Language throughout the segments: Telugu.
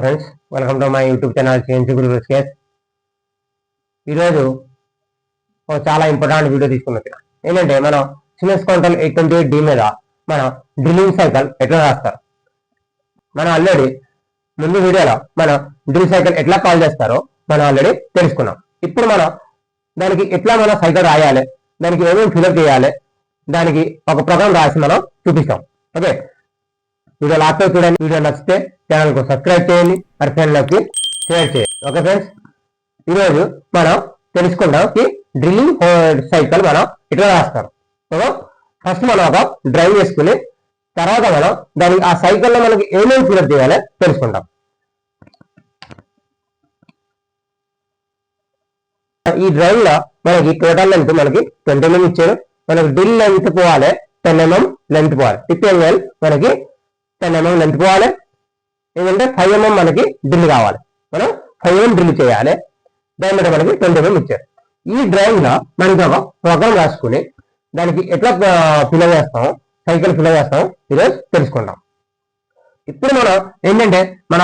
Friends welcome to my YouTube channel CNC Guru case ఈరోజు ఒక చాలా ఇంపార్టెంట్ వీడియో తీసుకుని ఏంటంటే మనం Siemens counter eight twenty eight D మీద మన డ్రిల్లింగ్ సైకిల్ ఎట్లా రాస్తారు? మనం ఆల్రెడీ ముందు వీడియోలో మన డ్రిల్ సైకిల్ ఎట్లా కాల్ చేస్తారో మనం ఆల్రెడీ తెలుసుకున్నాం. ఇప్పుడు మనం దానికి ఎట్లా మనం సైకిల్ రాయాలి? దానికి ఏమేమి ఫిలప్ చేయాలి? దానికి ఒక ప్రోగ్రామ్ రాసి మనం చూపిస్తాం. ఓకే వీడియో లాస్ట్ చూడండి. వీడియో నచ్చితే ఛానల్కు సబ్స్క్రైబ్ చేయండి. మరి ఫ్రెండ్లకి షేర్ చేయండి. Okay friends? ఈరోజు మనం తెలుసుకుందాం ఈ డ్రిల్లింగ్ సైకిల్ మనం ఇట్లా రాస్తాం. సో ఫస్ట్ మనం ఒక డ్రైవ్ చేసుకుని తర్వాత మనం దానికి ఆ సైకిల్లో మనకి ఏమేమి ఫిలప్ చేయాలో తెలుసుకుంటాం ఈ డ్రైవ్లో మనకి టోటల్ లెంత్ మనకి ట్వంటీ ఎంఎం mm ఇచ్చారు. మనకి డ్రిల్ లెంత్ పోవాలి టెన్ ఎంఎం లెంత్ పోవాలి. టిప్ మనకి టెన్ ఎంఎం లెంత్ పోవాలి ఏంటంటే ఫైవ్ ఎంఎం mm మనకి డ్రిల్ కావాలి. మనం ఫైవ్ ఎంఎం డ్రిల్ చేయాలి. దాని మీద మనకి ట్వంటీ ఎంఎం mm ఇచ్చారు. ఈ డ్రైవ్లో మనకి ఒక ప్రోగ్రామ్ రాసుకుని దానికి ఎట్లా ఫిల్ చేస్తాం సైకిల్ ఫిల్ చేస్తాం ఈరోజు తెలుసుకుందాం. ఇప్పుడు మనం ఏంటంటే మన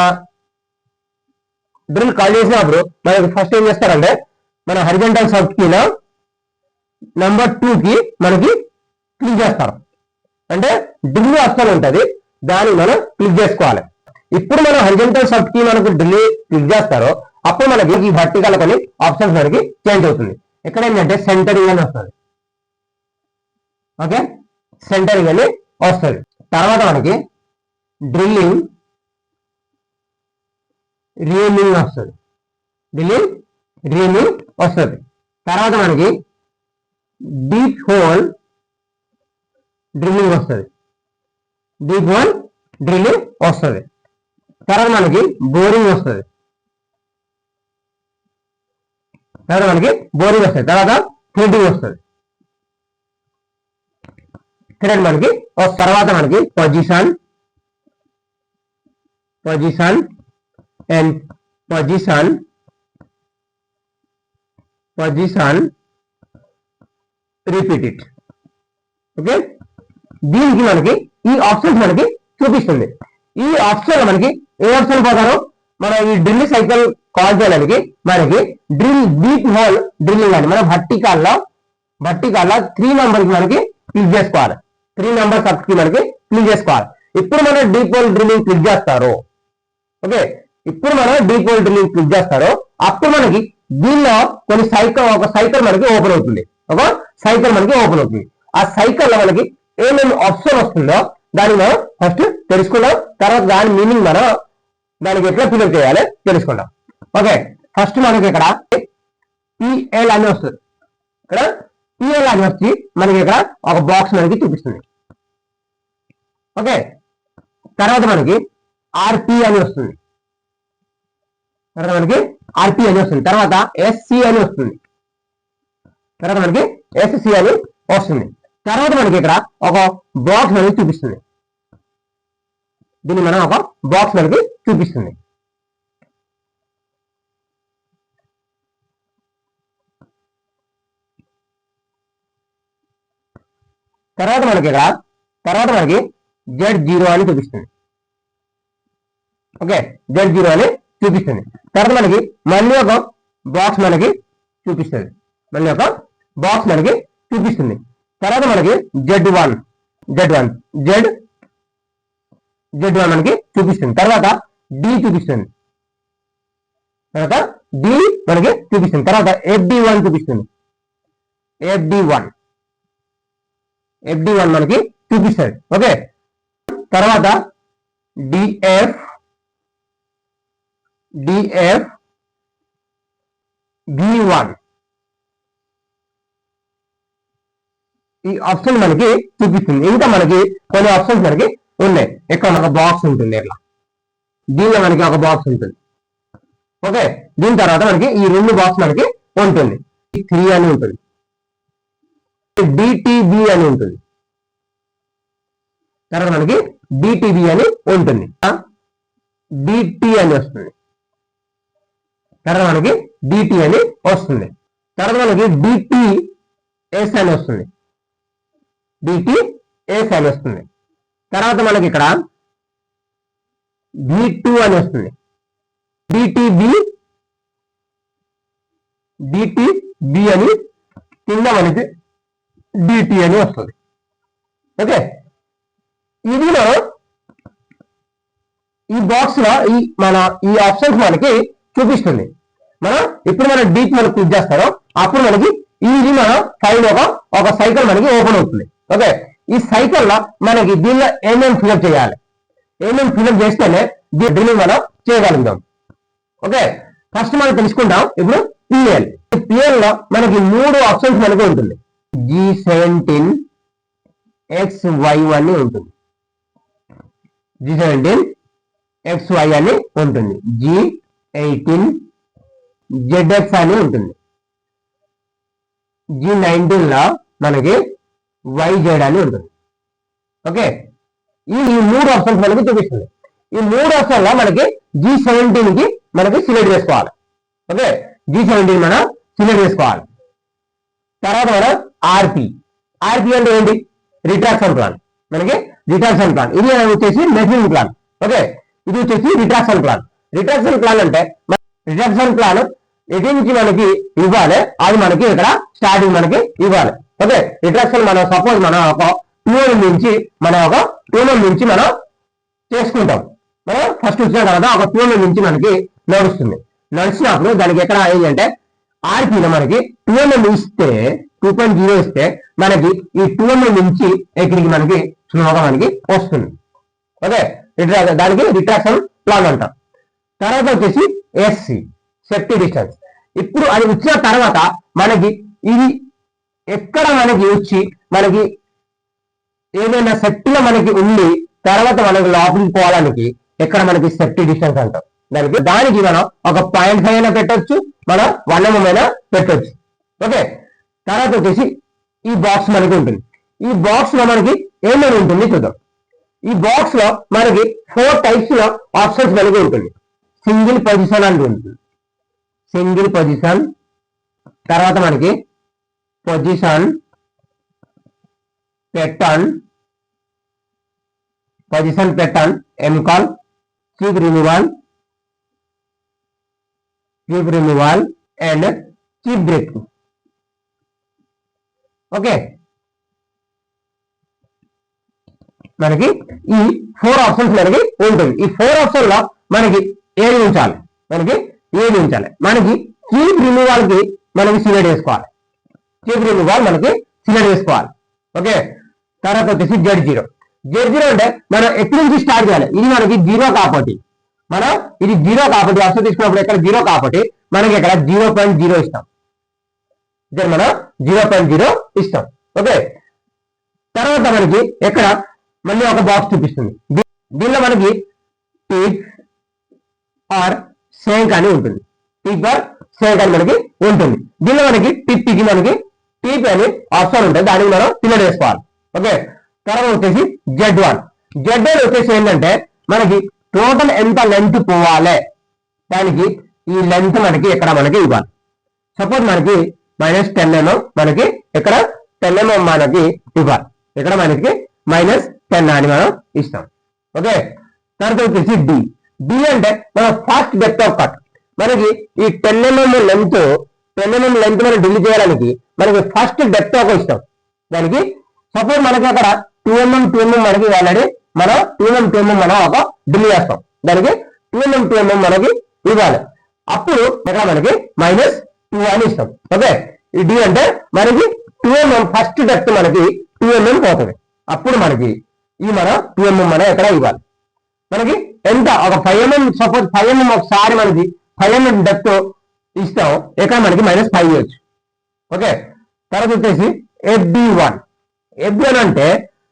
డ్రిల్ కాల్ చేసినప్పుడు మనకి ఫస్ట్ ఏం చేస్తారంటే మన హరిజెంటల్ సబ్ కీలో నంబర్ టూ కి మనకి క్లిక్ చేస్తారు. అంటే డ్రిల్ ఆప్షన్ ఉంటుంది. దాన్ని మనం క్లిక్ చేసుకోవాలి. ఇప్పుడు మనం హరిజంటల్ సబ్కి మనకు డ్రిల్ క్లిక్ చేస్తారో అప్పుడు మనకి ఈ వర్టికల్ కొన్ని ఆప్షన్స్ మనకి చేంజ్ అవుతుంది. ఇక్కడ ఏంటంటే సెంటరింగ్ e అని వస్తుంది. ఓకే సెంటరింగ్ e అని వస్తుంది. తర్వాత మనకి డ్రిల్లింగ్ రీమింగ్ వస్తుంది. డ్రిల్లింగ్ రీమింగ్ వస్తుంది. తర్వాత మనకి డీప్ హోల్ డ్రిల్లింగ్ వస్తుంది. డీప్ హోల్ డ్రిల్లింగ్ వస్తుంది. తర్వాత మనకి బోరింగ్ వస్తుంది. తర్వాత మనకి బోరింగ్ వస్తుంది. తర్వాత ఫిల్టింగ్ వస్తుంది. ఇక్కడ మనకి ఒక తర్వాత మనకి position position and position position repeat it okay దీనికి మనకి ఈ ఆప్షన్స్ మనకి చూపిస్తుంది. ఈ ఆప్షన్ మనకి ఏ ఆప్షన్ పోతారు? మనం ఈ డ్రిల్ సైకిల్ కాల్ చేయడానికి మనకి డ్రిల్ డీప్ హోల్ డ్రిల్లింగ్ అని మనం భట్టికాల్లో భట్టికాల్లో త్రీ నెంబర్కి మనకి క్లిక్ చేసుకోవాలి. త్రీ నెంబర్ సబ్కి మనకి క్లిక్ చేసుకోవాలి. ఇప్పుడు మనం డీప్ హోల్ డ్రిల్లింగ్ క్లిక్ చేస్తారు. ఓకే? ఇప్పుడు మనం డీప్ హోల్ డ్రిల్లింగ్ క్లిక్ చేస్తారు. అప్పుడు మనకి దీనిలో కొన్ని సైకిల్ ఒక సైకిల్ మనకి ఓపెన్ అవుతుంది. ఒక సైకిల్ మనకి ఓపెన్ అవుతుంది. ఆ సైకిల్లో మనకి ఏమేమి ఆప్షన్ వస్తుందో దాన్ని మనం ఫస్ట్ తెలుసుకుందాం. తర్వాత దాని మీనింగ్ మనం దానికి ఎట్లా ఫిల్అప్ చేయాలి తెలుసుకుందాం. ఓకే ఫస్ట్ మనకి ఇక్కడ పిఎల్ అని వస్తుంది. ఇక్కడ పిఎల్ అని వచ్చి మనకి ఇక్కడ ఒక బాక్స్ మనకి చూపిస్తుంది. ఓకే తర్వాత మనకి ఆర్పి అని వస్తుంది. తర్వాత మనకి ఆర్పి అని వస్తుంది. తర్వాత ఎస్సి అని వస్తుంది. తర్వాత మనకి ఎస్సి అని వస్తుంది. తర్వాత మనకి ఇక్కడ ఒక బాక్స్ మనకి చూపిస్తుంది. దీన్ని మనం ఒక బాక్స్ మనకి చూపిస్తుంది. తర్వాత మనకి ఇక్కడ తర్వాత మనకి జెడ్ జీరో అని చూపిస్తుంది. ఓకే జెడ్ జీరో అని చూపిస్తుంది. తర్వాత మనకి మళ్ళీ ఒక బాక్స్ మనకి చూపిస్తుంది. మళ్ళీ ఒక బాక్స్ మనకి చూపిస్తుంది. తర్వాత మనకి Z one Z one Z Z one మనకి చూపిస్తుంది. తర్వాత డి చూపిస్తుంది. తర్వాత డి మనకి చూపిస్తుంది. తర్వాత ఎఫ్డి వన్ చూపిస్తుంది. ఎఫ్డి వన్ ఎఫ్డి వన్ మనకి చూపిస్తుంది. ఓకే? తర్వాత డిఎఫ్ డిఎఫ్ బి వన్ ఈ ఆప్షన్ మనకి చూపిస్తుంది. ఇంకా మనకి కొన్ని ఆప్షన్స్ మనకి ఉన్నాయి. ఇక్కడ ఒక బాక్స్ ఉంటుంది ఇట్లా. దీనిలో మనకి ఒక బాక్స్ ఉంటుంది. ఓకే? దీని తర్వాత మనకి ఈ రెండు బాక్స్ మనకి ఉంటుంది. త్రీ అని ఉంటుంది. డిటిబి అని ఉంటుంది. తర్వాత మనకి డిటిబి అని ఉంటుంది. డిటి అని వస్తుంది. తర్వాత మనకి డిటి అని వస్తుంది. తర్వాత మనకి డిటి ఎస్ అని వస్తుంది. డిటి ఎస్ అని వస్తుంది. తర్వాత మనకి ఇక్కడ బి టూ అని వస్తుంది. డిటిబి డిటిబి అని కింద మనకి డిటి అని వస్తుంది. ఓకే ఇదిలో ఈ బాక్స్లో ఈ మన ఈ ఆప్షన్స్ మనకి చూపిస్తుంది. మనం ఇప్పుడు మనం డీప్ మనం క్లిక్ చేస్తారో అప్పుడు మనకి ఇది మన ఫైల్ ఒక ఒక సైకిల్ మనకి ఓపెన్ అవుతుంది. ఓకే ఈ సైకిల్లో మనకి దీనిలో ఏమేమి ఫిల్అప్ చేయాలి? ఏమేమి ఫిల్అప్ చేస్తేనే దీన్ని మనం చేయగలుగుతాం. ఓకే ఫస్ట్ మనం తెలుసుకుంటాం ఇప్పుడు పిఎల్ పిఎల్లో మనకి మూడు ఆప్షన్స్ మనకి ఉంటుంది. జీ సెవెంటీన్ ఎక్స్ వై అని ఉంటుంది. జీ సెవెంటీన్ ఎక్స్ వై అని ఉంటుంది. జీ ఎయిటీన్ జెడ్ఎక్స్ అని ఉంటుంది. జీ నైన్టీన్లో మనకి వైజెడ్ అని ఉంటుంది ఓకే? ఈ ఈ మూడు ఆప్షన్స్ మనకి చూపిస్తుంది. ఈ మూడు ఆప్షన్లో మనకి జీ సెవెంటీన్కి మనకి సిలెక్ట్ చేసుకోవాలి. ఓకే? జీ సెవెంటీన్ మనం సిలెక్ట్ చేసుకోవాలి. తర్వాత మనం ఆర్పి ఆర్పి అంటే ఏంటి? రిట్రాక్షన్ ప్లాన్ మనకి రిట్రాక్షన్ ప్లాన్ ఇది వచ్చేసి మెషిన్ ప్లాన్ ఓకే? ఇది వచ్చేసి రిట్రాక్షన్ ప్లాన్ రిట్రాక్షన్ ప్లాన్ అంటే రిట్రాక్షన్ ప్లాన్ ఎటు నుంచి మనకి ఇవ్వాలి. అది మనకి ఇక్కడ స్టార్టింగ్ మనకి ఇవ్వాలి. ఓకే రిట్రాక్షన్ మనం సపోజ్ మనం ఒక టూ నుంచి మనం ఒక టూ నుంచి మనం చేసుకుంటాం. మనం ఫస్ట్ వచ్చిన తర్వాత ఒక టూ నుంచి మనకి నడుస్తుంది. నడిచినప్పుడు దానికి ఎక్కడ ఏంటంటే ఆర్పీలో మనకి టూ ఇస్తే టూ పాయింట్ జీరో ఇస్తే మనకి ఈ టూ నుంచి ఎక్కడికి మనకి స్లోగా మనకి వస్తుంది. ఓకే రిట్రాక్షన్ దానికి రిట్రాక్షన్ ప్లాన్ అంటాం. తర్వాత వచ్చేసి ఎస్సి సేఫ్టీ డిస్టెన్స్ ఇప్పుడు అది వచ్చిన తర్వాత మనకి ఇది ఎక్కడ మనకి వచ్చి మనకి ఏదైనా సెట్లో మనకి ఉండి తర్వాత మనకి లోపలికి పోవడానికి ఎక్కడ మనకి సేఫ్టీ డిస్టెన్స్ అంటాం. దానికి దానికి మనం ఒక పాయింట్ ఫైవ్ అయినా పెట్టచ్చు మనం వన్ ఎంఎం అయినా పెట్టొచ్చు. ఓకే? తర్వాత వచ్చేసి ఈ బాక్స్ మనకి ఉంటుంది. ఈ బాక్స్లో మనకి ఏమేమి ఉంటుంది చూద్దాం. ఈ బాక్స్లో మనకి ఫోర్ టైప్స్లో ఆప్షన్స్ మనకి ఉంటుంది. సింగిల్ పొజిషన్ అంటూ ఉంటుంది. సింగిల్ పొజిషన్ తర్వాత మనకి position pattern position pattern ఎంకాల్ chip removal chip removal and chip break okay మనకి ఈ ఫోర్ ఆప్షన్స్ మనకి ఉంటుంది. ఈ ఫోర్ ఆప్షన్లో మనకి ఏది ఉంచాలి? మనకి ఏది ఉంచాలి? మనకి చీప్ రిమూవల్కి మనకి సిలెక్ట్ చేసుకోవాలి చీప్ రిమూవల్ మనకి సిలెక్ట్ చేసుకోవాలి. ఓకే? తర్వాత వచ్చేసి జెడ్ జీరో జెడ్ జీరో అంటే మనం ఎక్కడి నుంచి స్టార్ట్ చేయాలి? ఇది మనకి జీరో కాబట్టి. మనం ఇది జీరో కాబట్టి అసలు తీసుకున్నప్పుడు ఎక్కడ జీరో కాబట్టి మనకి ఇక్కడ జీరో పాయింట్ జీరో ఇస్తాం. ఇక్కడ మనం జీరో పాయింట్ జీరో ఇస్తాం. ఓకే? తర్వాత మనకి ఎక్కడ? మళ్ళీ ఒక బాక్స్ చూపిస్తుంది. దీనిలో మనకి టిక్ ఆర్ సేంక్ అని ఉంటుంది. టిక్ ఆర్ సేంక్ అని మనకి ఉంటుంది. దీనిలో మనకి టిక్ టిక్ మనకి టీపీ అని ఆప్షన్ ఉంటుంది. దానికి మనం పిల్లలు చేసుకోవాలి ఓకే? తర్వాత వచ్చేసి జెడ్ వన్ జెడ్ వన్ వచ్చేసి ఏంటంటే మనకి టోటల్ ఎంత లెంత్ పోవాలి? దానికి ఈ లెంత్ మనకి ఇక్కడ మనకి ఇవ్వాలి. సపోజ్ మనకి మైనస్ టెన్ ఎంఎం మనకి ఇక్కడ టెన్ ఎంఎం mm మనకి ఇవ్వాలి. ఇక్కడ మనకి? మైనస్ టెన్ అని మనం ఇస్తాం. ఓకే? తర్వాత వచ్చేసి డి డి అంటే మన ఫాస్ట్ డెప్త్ ఆఫ్ కట్ మనకి ఈ ten MM length ten length మనం డిల్ చేయడానికి మనకి ఫస్ట్ డెప్త్ ఒక ఇష్టం దానికి సపోజ్ మనకి అక్కడ టూ ఎంఎం టూ ఎంఎం మనకి ఆల్రెడీ మనం టూ ఎంఎం టూ ఎంఎం మనం ఒక డిల్ చేస్తాం. దానికి టూ ఎంఎం టూ ఎంఎం మనకి ఇవ్వాలి. అప్పుడు ఇక్కడ మనకి మైనస్ టూ అని ఇస్తాం. ఓకే? ఈ డి అంటే మనకి టూ ఎంఎం ఫస్ట్ డెప్త్ మనకి టూ ఎంఎం పోతుంది. అప్పుడు మనకి ఈ మన టూ ఎంఎం మనం ఎక్కడ ఇవ్వాలి? మనకి ఎంత? ఒక five mm suppose five mm ఒకసారి మనకి ఫైవ్ ఎంఎం డెప్త్ ఇస్తాం ఇక్కడ మనకి మైనస్ ఫైవ్ ఇవ్వచ్చు. ఓకే తర్వాత వచ్చేసి ఎఫ్బి వన్ ఎఫ్బి వన్ అంటే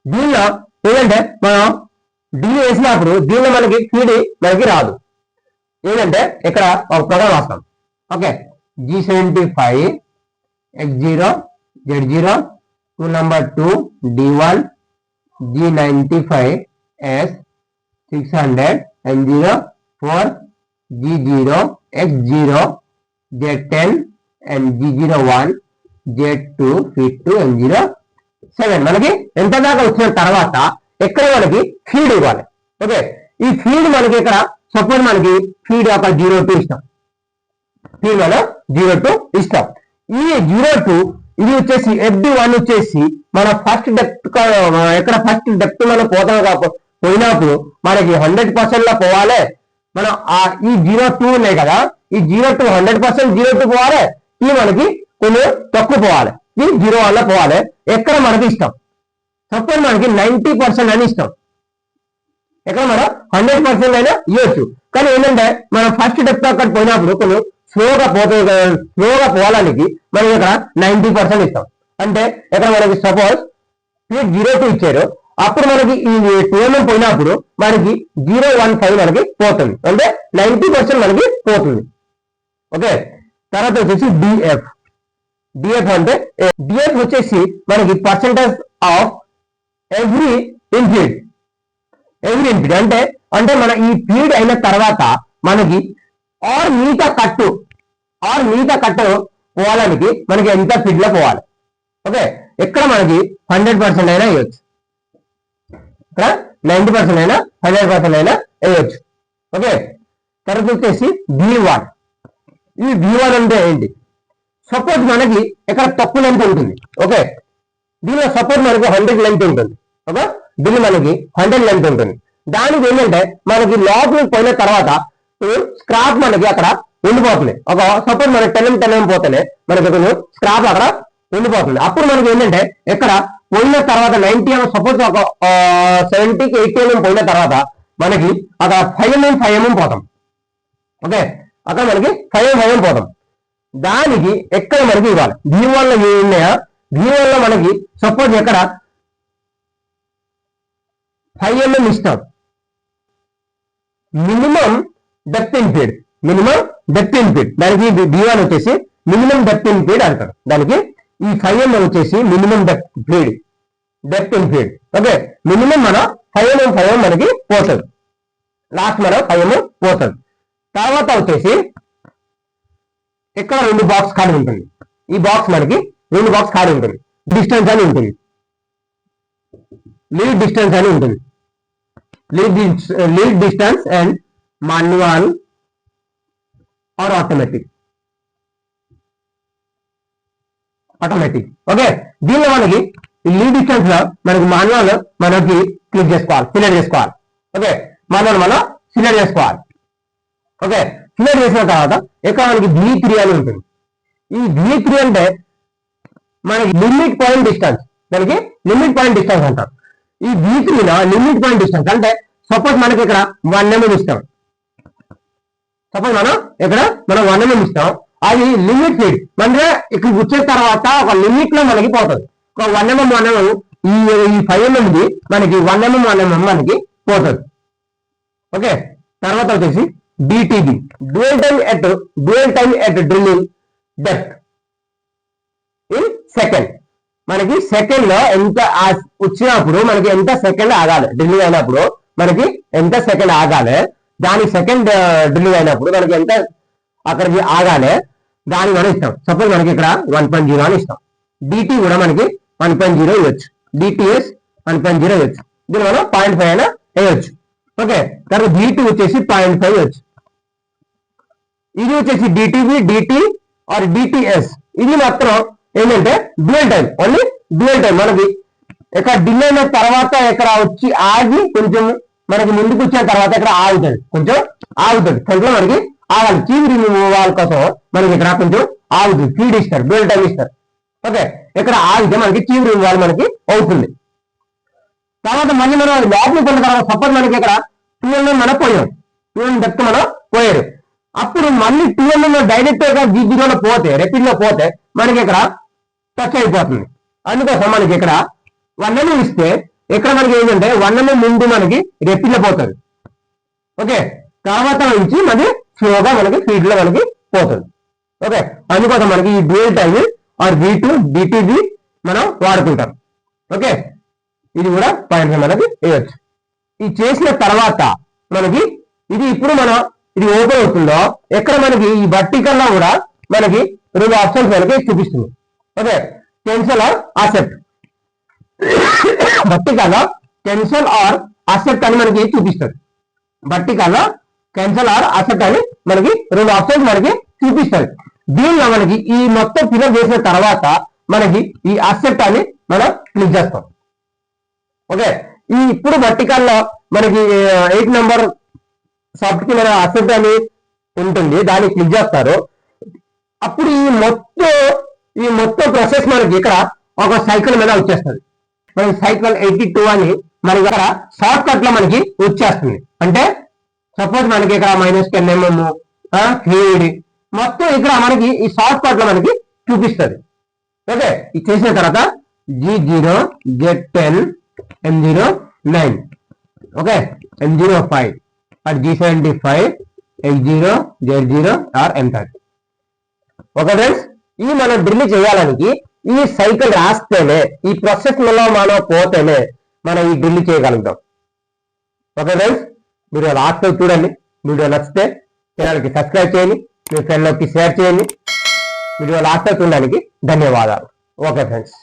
దీనిలో ఏంటంటే మనం డి వేసినప్పుడు దీనిలో మనకి క్యూడి మనకి రాదు. ఏంటంటే ఇక్కడ ఒక ప్రోగ్రామ్ రాస్తాం. Okay G seventy five X zero Z zero two number two D one G ninety five S six hundred N zero four G zero X zero Z ten and G zero one Z two two N zero seven మనకి ఎంత దాకా వచ్చిన తర్వాత ఎక్కడ మనకి ఫీడ్ ఇవ్వాలి? ఓకే ఈ ఫీడ్ మనకి ఇక్కడ సపోజ్ మనకి ఫీడ్ ఒక జీరో టూ ఇస్తాం. ఫీడ్ మనం జీరో టూ ఇస్తాం. ఈ జీరో టూ ఇది వచ్చేసి ఎఫ్డి వన్ వచ్చేసి మన ఫస్ట్ డెప్త్ ఎక్కడ ఫస్ట్ డెప్త్ మనం పోతాం కాకపోతే పోయినప్పుడు మనకి హండ్రెడ్ పర్సెంట్లో పోవాలి. మనం ఆ ఈ జీరో టూ ఉన్నాయి కదా ఈ zero two hundred percent zero two పోవాలి ఇది మనకి కొన్ని తక్కువ పోవాలి. ఇది జీరో వల్ల పోవాలి. ఎక్కడ మనకి ఇష్టం? సపోజ్ మనకి నైన్టీ పర్సెంట్ అని ఇష్టం. ఎక్కడ మనం? హండ్రెడ్ పర్సెంట్ అయినా ఇవ్వచ్చు కానీ ఏంటంటే మనం ఫస్ట్ డెప్త్ అక్కడ పోయినప్పుడు కొన్ని స్లోగా పోతుంది కదా స్లోగా పోవడానికి మనం ఇక్కడ నైన్టీ పర్సెంట్ ఇస్తాం అంటే ఇక్కడ మనకి సపోజ్ జీరో టూ ఇచ్చారు అప్పుడు మనకి ఈ టూఎంఎం పోయినప్పుడు మనకి జీరో వన్ ఫైవ్ మనకి పోతుంది. అంటే నైన్టీ పర్సెంట్ మనకి పోతుంది. ఓకే? తర్వాత వచ్చేసి డిఎఫ్ డిఎఫ్ అంటే డిఎఫ్ వచ్చేసి మనకి percentage of every infeed every infeed అంటే అంటే మన ఈ ఫీడ్ అయిన తర్వాత మనకి ఆర్ మిగతా కట్టు ఆర్ మిగతా కట్టు పోవడానికి మనకి ఎంత ఫీడ్లో పోవాలి? ఓకే? ఎక్కడ మనకి హండ్రెడ్ పర్సెంట్ అయినా ఇవ్వచ్చు ఇక్కడ నైన్టీ పర్సెంట్ అయినా హండ్రెడ్ పర్సెంట్ అయినా వేయచ్చు. ఓకే? తర్వాత వచ్చేసి బీ వన్ ఈ బీ వన్ అంటే ఏంటి? సపోజ్ మనకి ఇక్కడ తక్కువ లెంత్ ఉంటుంది. ఓకే? దీనిలో సపోజ్ మనకి హండ్రెడ్ లెంత్ ఉంటుంది. ఓకే దీన్ని మనకి హండ్రెడ్ లెంత్ ఉంటుంది. దానికి ఏంటంటే మనకి లోపలికి పోయిన తర్వాత స్క్రాప్ మనకి అక్కడ ఉండిపోతుంది. ఒక? సపోజ్ మనకి టెన్ ఎం టెన్ ఎం పోతేనే మనకి స్క్రాప్ అక్కడ ఉండిపోతుంది. అప్పుడు మనకి ఏంటంటే ఎక్కడ? పోయిన తర్వాత నైన్టీ ఎం సపోజ్ ఒక సెవెంటీకి ఎయిటీ ఎంఎం పోయిన తర్వాత మనకి అక్కడ ఫైవ్ ఎంఎం ఫైవ్ ఎంఎం పోతాం. ఓకే? అక్కడ మనకి ఫైవ్ ఎం ఫైవ్ ఎం పోతాం. దానికి ఎక్కడ మనకి ఇవ్వాలి? భీ వల్ల ఉన్నాయా? భీ వల్ల మనకి సపోజ్ ఎక్కడ? ఫైవ్ ఎంఎం ఇస్తాం minimum depth in feed minimum depth in feed దానికి బీవాన్ వచ్చేసి మినిమం డెప్త్ ఇన్ ఫీడ్ అంటారు. దానికి ఈ ఫైవ్ ఎంఎం వచ్చేసి minimum depth feed depth in feed. Okay minimum మన ఫైవ్ ఎంఎం ఫైవ్ ఎంఎం మనకి పోతుంది. లాస్ట్ మనం ఫైవ్ ఎంఎం పోతుంది. తర్వాత వచ్చేసి ఇక్కడ రెండు బాక్స్ ఖాళీ ఉంటుంది. ఈ బాక్స్ మనకి రెండు బాక్స్ ఖాళీ ఉంటుంది. డిస్టెన్స్ అని ఉంటుంది. లీడ్ డిస్టెన్స్ అని ఉంటుంది. Lead lead distance and manual or automatic. Automatic okay దీనిలో మనకి ఈ లీడ్ డిస్టెన్స్లో మనకి మాన్యువల్ మనకి క్లిక్ చేసుకోవాలి. సిలెక్ట్ చేసుకోవాలి. ఓకే మాన్యువల్ మనం సిలెక్ట్ చేసుకోవాలి. ఓకే సిలెక్ట్ చేసిన తర్వాత ఇక్కడ మనకి బీ త్రీ అని ఉంటుంది. ఈ బీ త్రీ అంటే మనకి లిమిట్ పాయింట్ డిస్టెన్స్ మనకి లిమిట్ పాయింట్ డిస్టెన్స్ అంటారు. ఈ బీ త్రీలో లిమిట్ పాయింట్ డిస్టెన్స్ అంటే సపోజ్ మనకి ఇక్కడ వన్ ఎంఎం mm ఇస్తాం. సపోజ్ మనం ఇక్కడ మనం వన్ ఎంఎం mm ఇస్తాం. అది లిమిట్ అంటే ఇక్కడ వచ్చిన తర్వాత ఒక లిమిట్లో మనకి పోతుంది. ఒక వన్ ఎంఎం వన్ ఎంఎం ఈ ఈ ఫైవ్ ఎంఎంది mm మనకి వన్ ఎంఎం వన్ ఎంఎం మనకి పోతుంది. ఓకే తర్వాత వచ్చేసి DTB dual time at dual time at drilling depth in second మనకి సెకండ్లో ఎంత ఆ- వచ్చినప్పుడు మనకి ఎంత సెకండ్ ఆగాలి? డ్రిల్లింగ్ అయినప్పుడు మనకి ఎంత సెకండ్ ఆగాలి? దాని సెకండ్ డ్రిల్లింగ్ uh, అయినప్పుడు మనకి ఎంత అక్కడికి ఆగాలి? దాని కూడా ఇస్తాం. సపోజ్ మనకి ఇక్కడ వన్ పాయింట్ జీరో అని ఇస్తాం. డిటి కూడా మనకి వన్ పాయింట్ జీరో ఇవ్వచ్చు. డిటిఎస్ వన్ పాయింట్ జీరో ఇవ్వచ్చు. దీని మనం పాయింట్ ఫైవ్ అయినా వేయచ్చు ఓకే తర్వాత డిటి వచ్చేసి పాయింట్ ఫైవ్ ఇవ్వచ్చు. ఇది వచ్చేసి డిటివి డిటి ఆర్ డిటిఎస్ ఇది మాత్రం ఏంటంటే dual time only dual time మనకి ఇక్కడ డిలే అయిన తర్వాత ఇక్కడ వచ్చి ఆగి కొంచెం మనకి ముందుకు వచ్చిన తర్వాత ఇక్కడ ఆగుతుంది. కొంచెం ఆగుతుంది. కొంచెం మనకి ఆగాలి చీవి రిమూవల్ కోసం మనకి ఇక్కడ కొంచెం ఆగుతుంది ఫీడ్ ఇస్తారు డ్యూయల్ టైం ఇస్తారు. ఓకే? ఇక్కడ ఆగితే మనకి చీవి రిమూవల్ మనకి అవుతుంది. తర్వాత మళ్ళీ మనం లోపలికి వెళ్ళిన తర్వాత సపోజ్ మనకి ఇక్కడ టూఎల్ఎం మనం పోయాం. టూఎల్ఎం డెప్త్ మనం పోయారు. అప్పుడు మళ్ళీ టూఎల్ఎం డైరెక్ట్గా పోతే రెపిడ్లో పోతే మనకి ఇక్కడ టచ్ అయిపోతుంది. అందుకోసం మనకి ఇక్కడ వన్ ఎంఎం ఇస్తే ఇక్కడ మనకి ఏంటంటే వన్ ఎంఎం ముందు మనకి రెపిడ్లో పోతుంది. ఓకే? తర్వాత నుంచి మళ్ళీ స్లోగా మనకి ఫీడ్లో మనకి పోతుంది. ఓకే అందుకోసం మనకి ఈ dual time or B two DTB మనం వాడుకుంటాం. ఓకే ఇది కూడా పాయింట్ మనకి వేయచ్చు ఇది చేసిన తర్వాత మనకి ఇది ఇప్పుడు మనం ఇది ఓపెన్ అవుతుందో ఎక్కడ మనకి ఈ vertical కూడా మనకి రెండు ఆప్షన్స్ మనకి చూపిస్తుంది. Okay tensile or accept vertical లో టెన్సల్ ఆర్ అసెప్ట్ అని మనకి చూపిస్తుంది. vertical క్యాన్సల్ ఆర్ అసెట్ అని మనకి రెండు ఆప్షన్స్ మనకి చూపిస్తుంది దీనిలో మనకి ఈ మొత్తం ఫిలప్ చేసిన తర్వాత మనకి ఈ అసెట్ అని మనం క్లిక్ చేస్తాం. ఓకే ఈ ఇప్పుడు వర్టికల్లో మనకి ఎయిట్ నెంబర్ సాఫ్ట్కి మన అసెట్ అని ఉంటుంది. దాన్ని క్లిక్ చేస్తారు. అప్పుడు ఈ మొత్తం ఈ మొత్తం ప్రాసెస్ మనకి ఇక్కడ ఒక సైకిల్ మీద వచ్చేస్తుంది. మనకి సైకిల్ ఎయిటీ టూ అని మనకి ఇక్కడ షార్ట్ కట్లో మనకి వచ్చేస్తుంది. అంటే సపోజ్ మనకి ఇక్కడ మైనస్ టెన్ ఎంఎం ఫీడ్ మొత్తం ఇక్కడ మనకి ఈ షార్ట్ కట్లో మనకి చూపిస్తుంది. ఓకే? ఇది చేసిన తర్వాత G zero Z ten M zero nine okay? M zero five at G seventy five X zero Z zero R M thirty okay friends ఈ మనం డ్రిల్ చేయాలని ఈ సైకిల్ రాస్తేనే ఈ ప్రాసెస్లో మనం పోతేనే మనం ఈ డ్రిల్ చేయగలుగుతాం. ఓకే ఫ్రెండ్స్ మీరు లాస్ట్ చూడండి. వీడియో నచ్చితే ఛానల్కి సబ్స్క్రైబ్ చేయండి. మీ ఫ్రెండ్లోకి షేర్ చేయండి. వీడియో లాస్ట్ చూడడానికి ధన్యవాదాలు. Okay friends